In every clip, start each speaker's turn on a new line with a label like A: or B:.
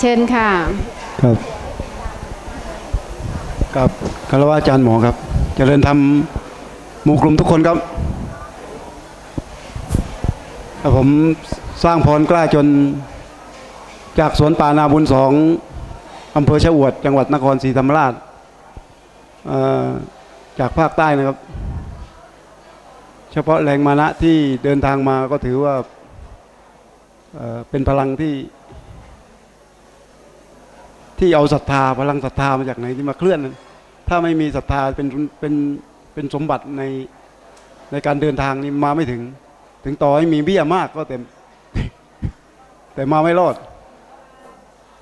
A: เชิญค่ะ
B: ครับกับคารวะอาจารย์หมอครับเจริญธรรมหมู่กลุ่มทุกคนครับผมสร้างพรกล้าจนจากสวนป่านาบุญสองอำเภอชะอวด จังหวัดนครศรีธรรมราชจากภาคใต้นะครับ เฉพาะแรงมานะที่เดินทางมาก็ถือว่าเอ่อเป็นพลังที่ ที่เอาศรัทธาพลังศรัทธามาจากไหนที่มาเคลื่อน ถ้าไม่มีศรัทธาเป็นเป็นเป็นสมบัติในในการเดินทางนี่มาไม่ถึง ถึงต่อให้มีเบี้ยมากก็เต็ม แต่มาไม่รอด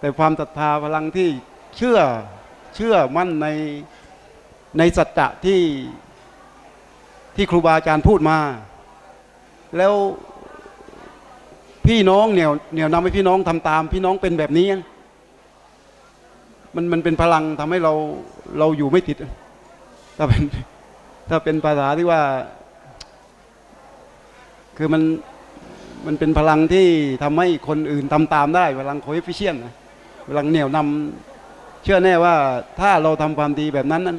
B: แต่ความศรัทธาพลังที่เชื่อเชื่อมั่นในในสัจจะที่ที่ครูบาอาจารย์พูดมา แล้วพี่น้องเนี่ยเนี่ยนำให้พี่น้องทำตาม พี่น้องเป็นแบบนี้ มันมันเป็นพลังทำให้เราเราอยู่ไม่ติด ถ้าเป็นถ้าเป็นภาษาที่ว่า คือมันมันเป็นพลังที่ทำให้คนอื่นทำตามได้ พลังโคเอฟฟิเชียนนะพลังเหนี่ยวนำเชื่อแน่ว่าถ้าเราทำความดีแบบนั้นนั้น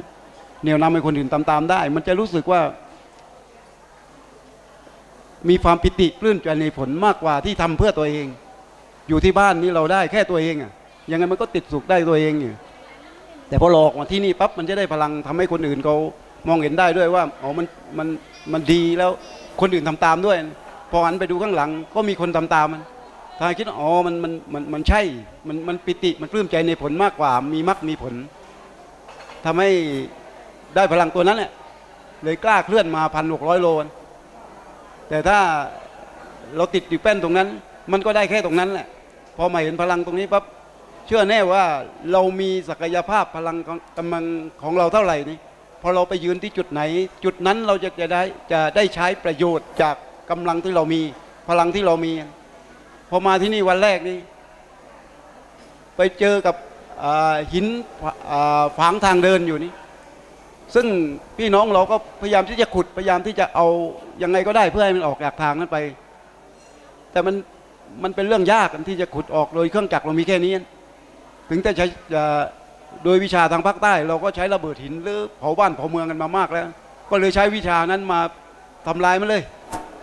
B: เหนี่ยวนำให้คนอื่นทำตามได้ มันจะรู้สึกว่า มีความปิติปลื้มใจในผลมากกว่าที่ทำเพื่อตัวเอง อยู่ที่บ้านนี้เราได้แค่ตัวเองอะ ยังไงมันก็ติดสุขได้ตัวเองอยู่แต่พอหลอกมาที่นี่ปั๊บมันจะได้พลังทำให้คนอื่นเขามองเห็นได้ด้วยว่าอ๋อมันมันมันดีแล้วคนอื่นทำตามด้วย พอหันไปดูข้างหลัง ก็มีคนทำตามมันถ้าคิดอ๋อมันมันมันมันใช่มันมันปิติมันปลื้มใจในผลมากกว่า มีมรรคมีผลทำให้ได้พลังตัวนั้นแหละเลยกล้าเคลื่อนมาพันหกร้อยโลนแต่ถ้าเราติดอยู่แป้นตรงนั้น มันก็ได้แค่ตรงนั้นแหละพอมาเห็นพลังตรงนี้ปั๊บ เชื่อแน่ว่าเรามีศักยภาพพลังกำลังของเราเท่าไหร่นี่พอเราไปยืนที่จุดไหน จุดนั้นเราจะจะได้จะได้ใช้ประโยชน์จากกำลังที่เรามีพลังที่เรามี พอมาที่นี่วันแรกนี่ไปเจอกับหินฝางทางเดินอยู่นี่ซึ่งพี่น้องเราก็พยายามที่จะขุดพยายามที่จะเอายังไงก็ได้เพื่อให้มันออกจากทางนั้นไป แต่มันมันเป็นเรื่องยากที่จะขุดออกโดยเครื่องจักรเรามีแค่นี้ ถึงจะใช้จะโดยวิชาทางภาคใต้ เราก็ใช้ระเบิดหินหรือเผาบ้านเผาเมืองกันมามากแล้ว ก็เลยใช้วิชานั้นมาทำลายมันเลย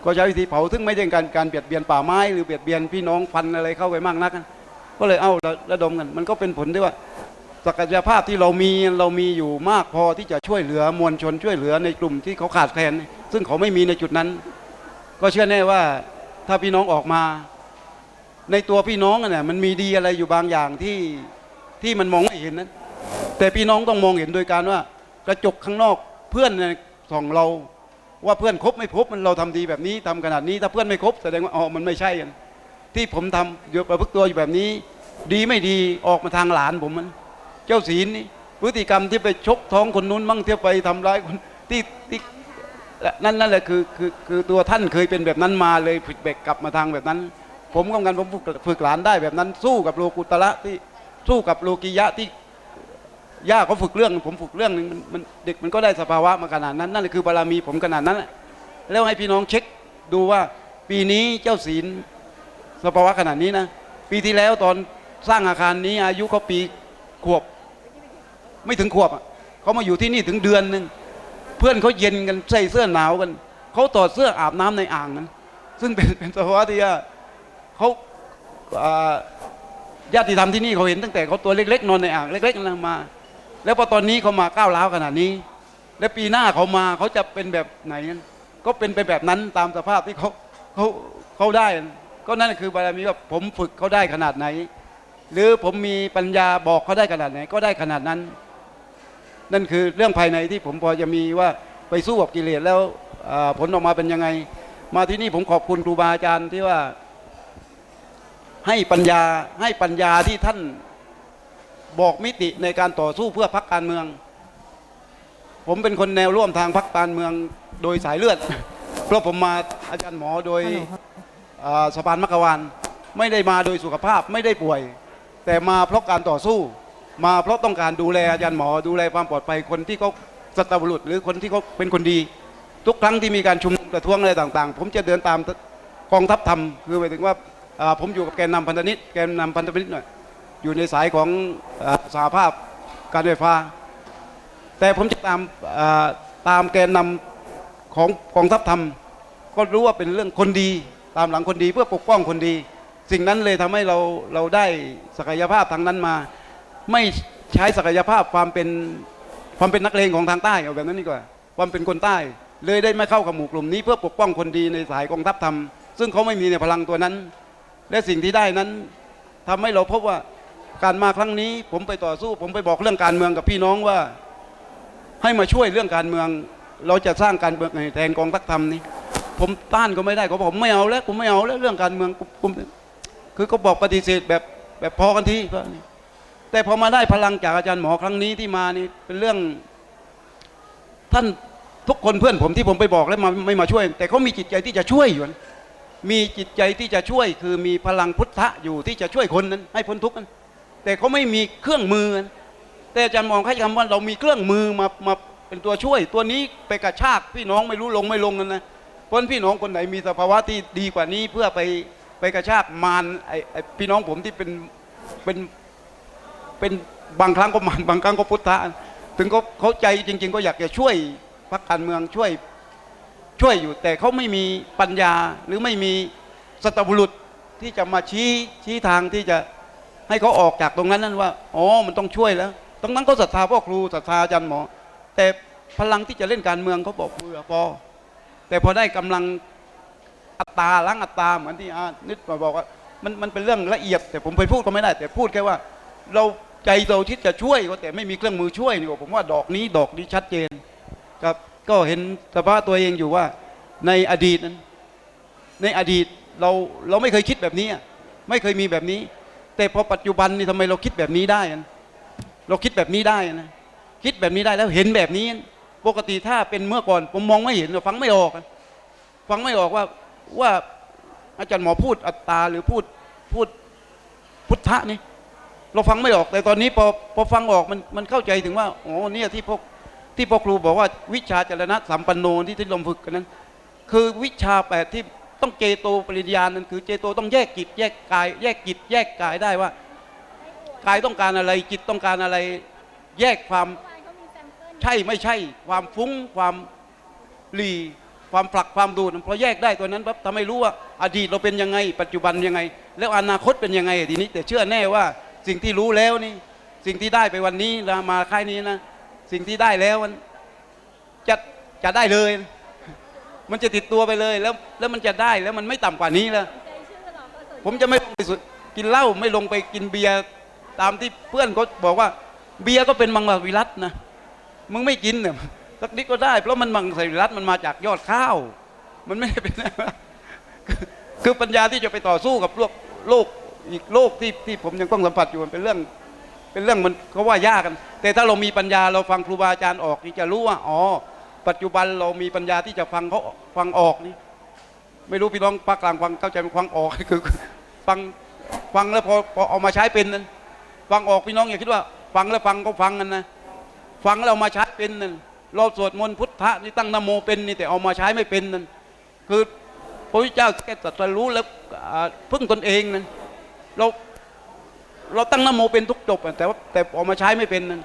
B: ก็ใช้วิธีเผาซึ่งไม่ได้การการเบียดเบียนป่าไม้หรือเบียดเบียนพี่น้องฟันอะไรเข้าไปมากนัก ก็เลยเอาระดมกัน มันก็เป็นผลที่ว่าศักยภาพที่เรามีเรามีอยู่มากพอที่จะช่วยเหลือมวลชนช่วยเหลือในกลุ่มที่เขาขาดแคลน ซึ่งเขาไม่มีในจุดนั้น ก็เชื่อแน่ว่าถ้าพี่น้องออกมา ในตัวพี่น้องเนี่ยมันมีดีอะไรอยู่บางอย่างที่ ที่มันมองไม่เห็นนั้น แต่พี่น้องต้องมองเห็นโดยการว่ากระจกข้างนอกเพื่อนเนี่ยส่องเราว่าเพื่อนครบไม่ครบมันเราทำดีแบบนี้ทำขนาดนี้ ถ้าเพื่อนไม่ครบแสดงว่าอ๋อมันไม่ใช่กันที่ผมทำอยู่ประพฤติตัวอยู่แบบนี้ ดีไม่ดีออกมาทางหลานผมมัน เจ้าศีลนี่พฤติกรรมที่ไปชกท้องคนนู้นมั่งเที่ยวไปทำร้ายคนที่ที่นั่นนั่นแหละคือคือคือตัวท่านเคยเป็นแบบนั้นมาเลยผิดเบกกลับมาทางแบบนั้น ผมก็เหมือนกันผมฝึกฝึกหลานได้แบบนั้น สู้กับโลกุตระที่ สู้กับโลกิยะที่ย่าเขาฝึกเรื่อง ผมฝึกเรื่องหนึงมันเด็กมันก็ได้สภาวะมาขนาดนั้น นั่นแหละคือบารมีผมขนาดนั้นแหละแล้วให้พี่น้องเช็คดูว่าปีนี้เจ้าศีลสภาวะขนาดนี้นะ ปีที่แล้วตอนสร้างอาคารนี้อายุเขาปีขวบ ไม่ถึงขวบอะเขามาอยู่ที่นี่ถึงเดือนหนึ่งเพื่อนเขาเย็นกันใส่เสื้อหนาวกันเขาถอเสื้ออาบน้ำในอ่างนั้น ซึ่งเป็นเป็นสภาวะที่เขาอ่า ญาติธรรมที่นี่เขาเห็นตั้งแต่เขาตัวเล็กๆนอนในอ่างเล็กๆนั่นมา แล้วพอตอนนี้เขามาก้าวร้าวขนาดนี้ และปีหน้าเขามาเขาจะเป็นแบบไหนนั้นก็เป็นไปแบบนั้นตามสภาพที่เขาเขาเขาได้ ก็นั่นคือบารมีว่าผมฝึกเขาได้ขนาดไหน หรือผมมีปัญญาบอกเขาได้ขนาดไหน ก็ได้ขนาดนั้น นั่นคือเรื่องภายในที่ผมพอจะมีว่าไปสู้กับกิเลสแล้วผลออกมาเป็นยังไง มาที่นี่ผมขอบคุณครูบาอาจารย์ที่ว่า ให้ปัญญาให้ปัญญาที่ท่านบอกมิติในการต่อสู้เพื่อพักการเมือง ผมเป็นคนแนวร่วมทางพักการเมืองโดยสายเลือด เพราะผมมาอาจารย์หมอโดยอ่าสะพานมักกะวานไม่ได้มาโดยสุขภาพไม่ได้ป่วย แต่มาเพราะการต่อสู้ มาเพราะต้องการดูแลอาจารย์หมอ ดูแลความปลอดภัยคนที่เขาสัตบุรุษ หรือคนที่เขาเป็นคนดี ทุกครั้งที่มีการชุมนุมประท้วงอะไรต่าง ๆ ผมจะเดินตามกองทัพธรรมคือหมายถึงว่าอ่า ผมอยู่กับแกนนำพันธมิตรแกนนำพันธมิตรหน่อยอยู่ในสายของอสหภาพการไฟฟ้า แต่ผมจะตามตามแกนนำของกองทัพธรรม ก็รู้ว่าเป็นเรื่องคนดีตามหลังคนดีเพื่อปกป้องคนดี สิ่งนั้นเลยทำให้เราเราได้ศักยภาพทางนั้นมา ไม่ใช้ศักยภาพความเป็นความเป็นนักเลงของทางใต้เอาแบบนั้นดีกว่า ความเป็นคนใต้ เลยได้ไม่เข้ากับหมู่กลุ่มนี้เพื่อปกป้องคนดีในสายกองทัพธรรม ซึ่งเขาไม่มีในพลังตัวนั้น และสิ่งที่ได้นั้นทำให้เราพบว่าการมาครั้งนี้ ผมไปต่อสู้ ผมไปบอกเรื่องการเมืองกับพี่น้องว่า ให้มาช่วยเรื่องการเมือง เราจะสร้างการเมืองให้แทนกองทัพธรรมนี้ ผมต้านก็ไม่ได้เขาบอกผมไม่เอาแล้วผมไม่เอาแล้วเรื่องการเมืองผมคือเขาบอกปฏิเสธแบบแบบพอกันทีก็นี่แต่พอมาได้พลังจากอาจารย์หมอครั้งนี้ที่มานี่เป็นเรื่อง ท่านทุกคนเพื่อนผมที่ผมไปบอกแล้วมาไม่มาช่วย แต่เขามีจิตใจที่จะช่วยอยู่ มีจิตใจที่จะช่วยคือมีพลังพุทธะอยู่ที่จะช่วยคนนั้น ให้พ้นทุกข์นั้นแต่เขาไม่มีเครื่องมือ แต่อาจารย์มองให้คำว่าเรามีเครื่องมือมามาเป็นตัวช่วย ตัวนี้ไปกระชากพี่น้องไม่รู้ลงไม่ลงกันนะเพราะฉะนั้นพี่น้องคนไหนมีสภาวะที่ดีกว่านี้เพื่อไปไปกระชากมารไอไอ้พี่น้องผมที่เป็นเป็นเป็นบางครั้งก็มารบางครั้งก็พุทธะถึงเขาเขาใจจริง ๆ ก็อยากจะช่วยพรรคการเมืองช่วย ช่วยอยู่แต่เขาไม่มีปัญญาหรือไม่มีสตบุรุษที่จะมาชี้ชี้ทางที่จะให้เขาออกจากตรงนั้นนั่นว่าอ๋อมันต้องช่วยแล้วตรงนั้นเขาศรัทธาพ่อครูศรัทธาอาจารย์หมอ แต่พลังที่จะเล่นการเมืองเขาบอกเบื่อพอแต่พอได้กำลังอัตตาล้างอัตตาเหมือนที่อานิดมาบอกว่ามันมันเป็นเรื่องละเอียด แต่ผมไปพูดก็ไม่ได้ แต่พูดแค่ว่า เราใจเราที่จะช่วยก็แต่ไม่มีเครื่องมือช่วยนี่ผมว่าดอกนี้ดอกนี้ชัดเจนครับ ก็เห็นสภาพตัวเองอยู่ว่าในอดีตนั้นในอดีตเราเราไม่เคยคิดแบบนี้ไม่เคยมีแบบนี้ แต่พอปัจจุบันนี่ทำไมเราคิดแบบนี้ได้เราคิดแบบนี้ได้นะคิดแบบนี้ได้แล้วเห็นแบบนี้ ปกติถ้าเป็นเมื่อก่อน ผมมองไม่เห็นฟังไม่ออก ฟังไม่ออกว่าว่าอาจารย์หมอพูดอัตตาหรือพูดพูดพุทธะนี่เราฟังไม่ออกแต่ตอนนี้พอพอฟังออกมันมันเข้าใจถึงว่าโอ๋อเนี่ยที่พวก ที่พ่อครูบอกว่าวิชาจรณะสัมปันโนที่ที่ลมฝึกกันนั้น คือวิชาแปดที่ต้องเจโตปริญญานั้นคือเจโตต้องแยกจิตแยกกาย แยกจิตแยกกายได้ว่ากายต้องการอะไรจิตต้องการอะไร แยกความใช่ไม่ใช่ ความฟุ้งความหลีความผลักความดูดพอแยกได้ตัวนั้นปั๊บทำให้รู้ว่าอดีตเราเป็นยังไง ปัจจุบันยังไง แล้วอนาคตเป็นยังไงทีนี้ แต่เชื่อแน่ว่าสิ่งที่รู้แล้วนี่ สิ่งที่ได้ไปวันนี้มาค่ายนี้นะ สิ่งที่ได้แล้วมันจะจะได้เลย มันจะติดตัวไปเลยแล้วแล้วมันจะได้แล้วมันไม่ต่ำกว่านี้แล้วผมจะไม่ลงไปสุดกินเหล้าไม่ลงไปกินเบียร์ตามที่เพื่อนเขาบอกว่า เบียร์ก็เป็นมังสวิรัตนะมึงไม่กินเนี่ยสักนิดก็ได้ เพราะมันมังสวิรัตมันมาจากยอดข้าว มันไม่ได้เป็นคือคือปัญญาที่จะไปต่อสู้กับโลกโลกอีกโลกที่ที่ผมยังต้องสัมผัสอยู่มันเป็นเรื่อง เป็นเรื่องมันเขาว่ายากกัน แต่ถ้าเรามีปัญญาเราฟังครูบาอาจารย์ออกนี่จะรู้ว่าอ๋อปัจจุบันเรามีปัญญาที่จะฟังเขาฟังออกนี่ ไม่รู้พี่น้องภาคกลางฟังเข้าใจไหมฟังออกคือฟังฟังแล้วพอพอเอามาใช้เป็นนั้นฟังออกพี่น้องอย่าคิดว่า ฟังแล้วฟังก็ฟังกันนะฟังแล้วเอามาใช้เป็นนั่นเราสวดมนต์พุทธะนี่ตั้งนโมเป็นนี่แต่เอามาใช้ไม่เป็นนั่นคือพระพุทธเจ้าแค่ตรัสรู้แล้วพึ่งตนเองนั่นเรา เราตั้งนโมเป็นทุกจบอะแต่ว่าแต่เอามาใช้ไม่เป็นนั่น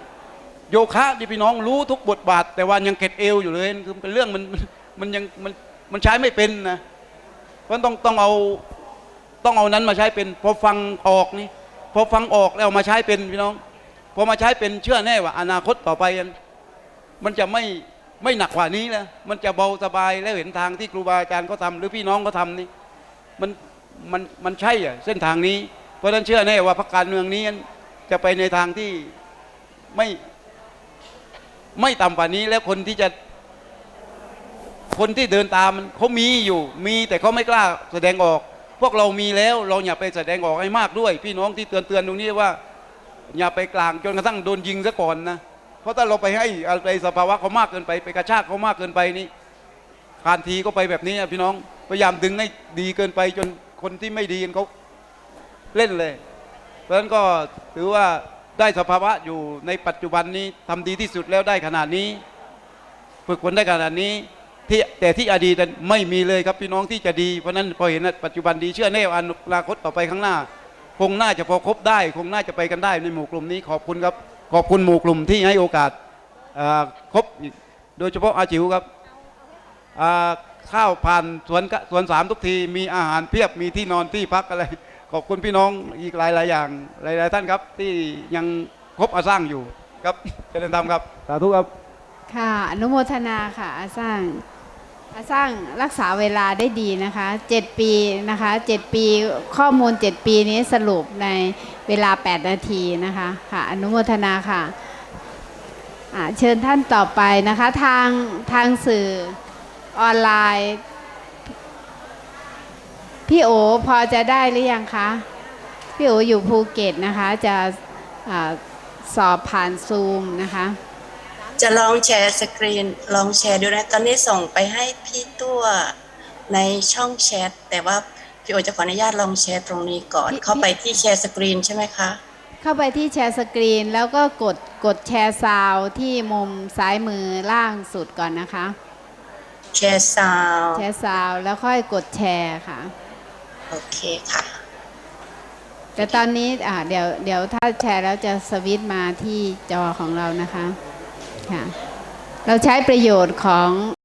B: โยคะที่พี่น้องรู้ทุกบทบาท แต่ว่ายังเก็ดเอวอยู่เลยคือเป็นเรื่องมันมันยังมันมันใช้ไม่เป็นนะเพราะต้องต้องเอาต้องเอานั้นมาใช้เป็น พอฟังออกนี่พอฟังออกแล้วมาใช้เป็นพี่น้องพอมาใช้เป็นเชื่อแน่ว่า อนาคตต่อไปอันมันจะไม่ไม่หนักกว่านี้แล้วมันจะเบาสบายแล้วเห็นทางที่ครูบาอาจารย์เขาทำหรือพี่น้องเขาทำนี่มันมันมันใช่อะเส้นทางนี้ เพราะฉะนั้นเชื่อแน่ว่าพรรคการเมืองนี้จะไปในทางที่ไม่ไม่ต่ำกว่านี้แล้วคนที่จะคนที่เดินตามมันเขามีอยู่ มีแต่เขาไม่กล้าแสดงออก พวกเรามีแล้วเราอย่าไปแสดงออกให้มากด้วย พี่น้องที่เตือนเตือนตรงนี้ว่า อย่าไปกลางจนกระทั่งโดนยิงซะก่อนนะเพราะถ้าเราไปให้อะไรสภาวะเขามากเกินไปไปกระชากเขามากเกินไปนี่คานทีก็ไปแบบนี้พี่น้องพยายามดึงให้ดีเกินไปจนคนที่ไม่ดีเขา เล่นเลย เพราะฉะนั้นก็ถือว่าได้สภาวะอยู่ในปัจจุบันนี้ทำดีที่สุดแล้วได้ขนาดนี้ ฝึกฝนได้ขนาดนี้ที่แต่ที่อดีตไม่มีเลยครับพี่น้องที่จะดีเพราะนั้นพอเห็นปัจจุบันดีเชื่อแน่วอนาคตต่อไปข้างหน้า คงน่าจะพอคบได้ คงน่าจะไปกันได้ในหมู่กลุ่มนี้ขอบคุณครับขอบคุณหมู่กลุ่มที่ให้โอกาสเอ่อคบโดยเฉพาะอาจิวครับข้าวผ่านสวนสวนสามทุกทีมีอาหารเพียบมีที่นอนที่พักอะไร ขอบคุณพี่น้องอีกหลายหลายๆอย่างหลายๆท่านครับ ที่ยังคบอาสร้างอยู่ครับเจริญธรรมครับสาธุครับ
A: ค่ะ อนุโมทนาค่ะอาสร้างอาสร้างรักษาเวลาได้ดีนะคะ7ปีนะคะ7ปีข้อมูล7ปีนี้สรุปในเวลา8นาทีนะคะค่ะอนุโมทนาค่ะอ่าเชิญท่านต่อไปนะคะทางทางสื่อออนไลน์ พี่โอพอจะได้หรือยังคะ พี่โออยู่ภูเก็ตนะคะ จะอาสอบผ่านซูมนะคะ
C: จะลองแชร์สกรีน ลองแชร์ดูนะ ตอนนี้ส่งไปให้พี่ตัวในช่องแชท แต่ว่าพี่โอจะขออนุญาตลองแชร์ตรงนี้ก่อน
A: พี่
C: เข้าไปที่แชร์สกรีนใช่ไหมคะ
A: เข้าไปที่แชร์สกรีน แล้วก็กดกดแชร์ซาวด์ที่มุมซ้ายมือล่างสุดก่อนนะคะ
C: แชร์ซาว
A: แชร์ซาวด์แล้วค่อยกดแชร์ค่ะ
C: โอเคค่ะ
A: แต่ตอนนี้อ่าเดี๋ยวเดี๋ยวถ้าแชร์แล้วจะสวิตช์มาที่จอของเรานะคะค่ะเราใช้ประโยชน์ของ